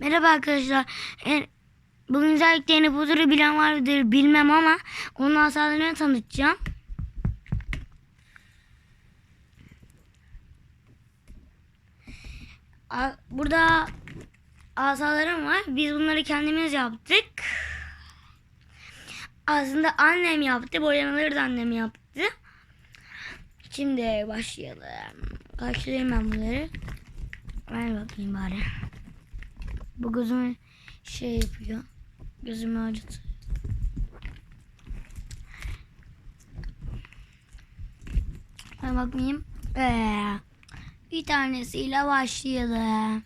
Merhaba arkadaşlar. E, bugün özellikle yeni Potter'ı bilen vardır bilmem ama onun asalarını tanıtacağım. Burada asalarım var. Biz bunları kendimiz yaptık. Aslında annem yaptı. Boyamaları da annem yaptı. Şimdi başlayalım. Başlayayım ben bunları. Ver bakayım bari. Bu gözümü şey yapıyor. Gözümü acıtıyor. Ben bakmayayım. Ee, bir tanesiyle başlayalım.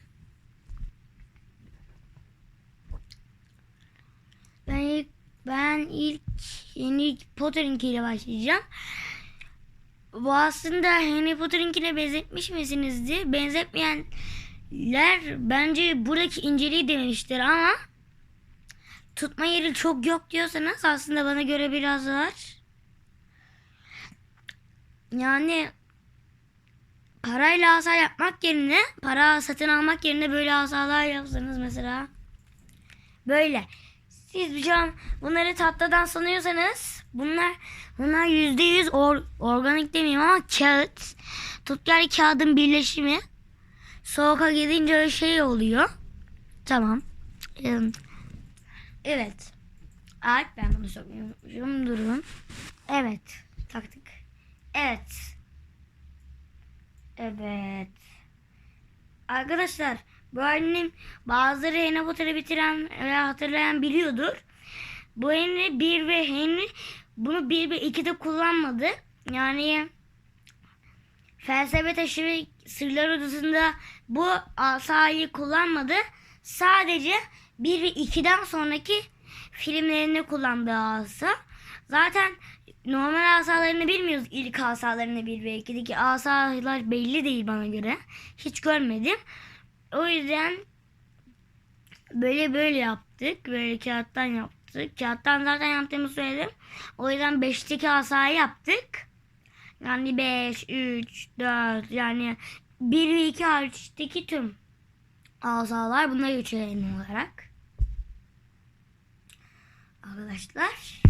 Ben ilk ben ilk yeni Potter'ınkiyle başlayacağım. Bu aslında Harry Potter'ınkine benzetmiş misinizdir? Benzetmeyenler bence buradaki inceliği demiştir ama tutma yeri çok yok diyorsanız aslında bana göre biraz var. Yani parayla asa yapmak yerine para satın almak yerine böyle asalar yapsanız mesela böyle siz bir an bunları tatlıdan sanıyorsanız bunlar bunlar yüzde yüz or- organik demeyeyim ama kağıt. Tutkel kağıdın birleşimi. Soğuka gidince şey oluyor. Tamam. Evet. Alp ben bunu söylüyorum. Durun. Evet. Taktık. Evet. Evet. Arkadaşlar bu annem bazıları Harry Potter'ı bitiren ve hatırlayan biliyordur. Bu Henry 1 ve Henry bunu 1 ve 2'de kullanmadı. Yani felsefe taşı sırlar odasında bu asayı kullanmadı. Sadece 1 ve 2'den sonraki filmlerinde kullandığı asa. Zaten normal asalarını bilmiyoruz ilk asalarını 1 ve 2'deki asalar belli değil bana göre. Hiç görmedim. O yüzden böyle böyle yaptık. Böyle kağıttan yaptık. Kağıttan zaten yaptığımı söyledim. O yüzden 5'teki asayı yaptık. Yani 5, 3, 4 yani 1 ve 2 hariçteki tüm asalar buna geçiyor en olarak. Arkadaşlar.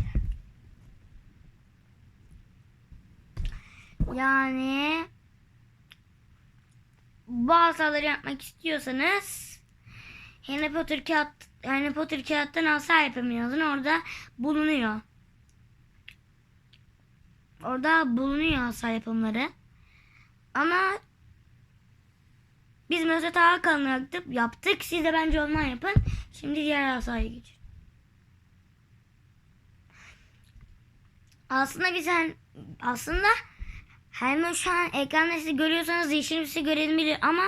Yani bu asaları yapmak istiyorsanız Harry Potter kağıt Harry Potter kağıttan asa yapamıyorsun. Orada bulunuyor. Orada bulunuyor asa yapımları. Ama biz mesela daha kalın yaptık, yaptık. Siz de bence ondan yapın. Şimdi diğer asaya geçin. Aslında biz hani- aslında Hemen şu an ekranda siz görüyorsanız yeşil bir şey görebilir ama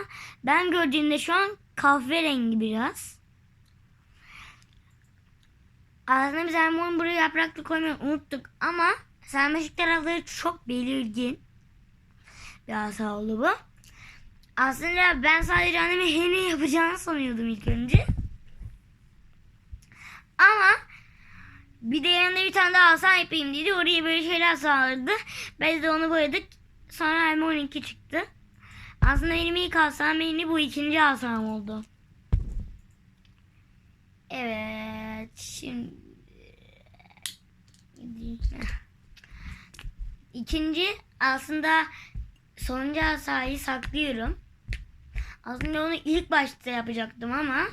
ben gördüğümde şu an kahverengi biraz. Aslında biz Hermione buraya yapraklı koymayı unuttuk ama sarmaşık tarafları çok belirgin. Bir asa oldu bu. Aslında ben sadece anneme hene yapacağını sanıyordum ilk önce. Ama bir de yanında bir tane daha asa yapayım dedi. Oraya böyle şeyler sağladı. Biz de onu boyadık. Sonra Hermione'ninki çıktı. Aslında benim ilk asam benim bu ikinci asam oldu. Evet. Şimdi İkinci aslında sonuncu asayı saklıyorum. Aslında onu ilk başta yapacaktım ama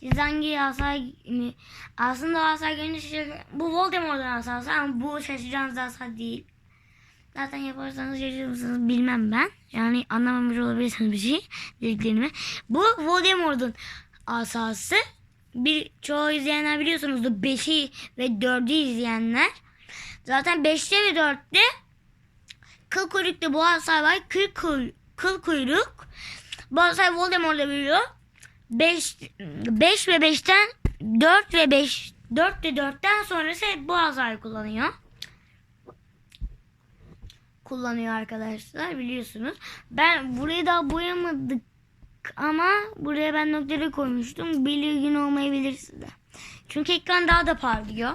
siz hangi asay mi? Aslında o asay görünce bu Voldemort'un asası ama bu şaşıracağınız asa değil. Zaten yaparsanız şaşırırsınız bilmem ben. Yani anlamamış olabilirsiniz bir şey dediklerimi. Bu Voldemort'un asası. Bir çoğu izleyenler biliyorsunuzdur 5'i ve 4'ü izleyenler. Zaten 5'te ve 4'te kıl kuyrukta bu asay var. Kıl, kuy- kıl kuyruk. Asay Voldemort'la biliyor. 5 5 ve 5'ten 4 ve 5 4 ve 4'ten sonrası hep azayı kullanıyor. Kullanıyor arkadaşlar biliyorsunuz. Ben burayı daha boyamadık ama buraya ben noktaları koymuştum. Belirgin olmayabilir size. Çünkü ekran daha da parlıyor.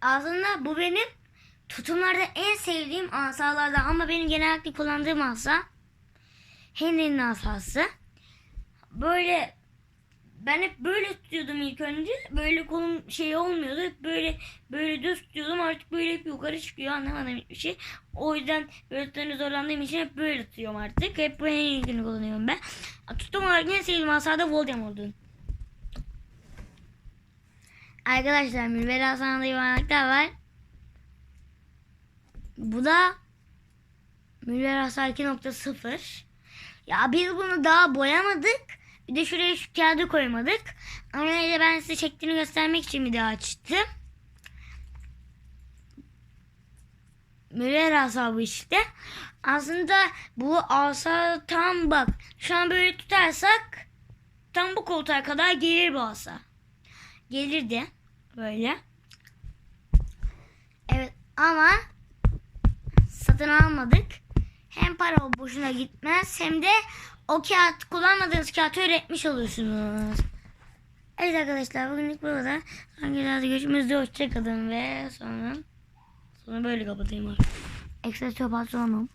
Aslında bu benim tutumlarda en sevdiğim asalardan ama benim genellikle kullandığım asa Henry'nin asası. Böyle ben hep böyle tutuyordum ilk önce. Böyle kolum şey olmuyordu. Hep böyle böyle düz tutuyordum. Artık böyle hep yukarı çıkıyor. Anlamadım hiçbir şey. O yüzden böyle zorlandığım için hep böyle tutuyorum artık. Hep bu Henry'ninkini kullanıyorum ben. Tuttum olarak en sevdiğim asada Voldemort'un. Arkadaşlar Mürver Hasan'da yuvarlaklar var. Bu da Mürver Hasan 2.0. Ya biz bunu daha boyamadık. Bir de şuraya şu kağıdı koymadık. Ama de ben size çektiğini göstermek için bir daha açtım. Mürer asa bu işte. Aslında bu asa tam bak. Şu an böyle tutarsak tam bu koltuğa kadar gelir bu asa. Gelirdi. Böyle. Evet ama satın almadık. Hem para boşuna gitmez hem de o kağıt kullanmadığınız kağıtı öğretmiş olursunuz. Evet arkadaşlar bugünlük bu kadar. Hangi görüşmek üzere hoşçakalın ve sonra sonra böyle kapatayım artık. Ekstra patronum.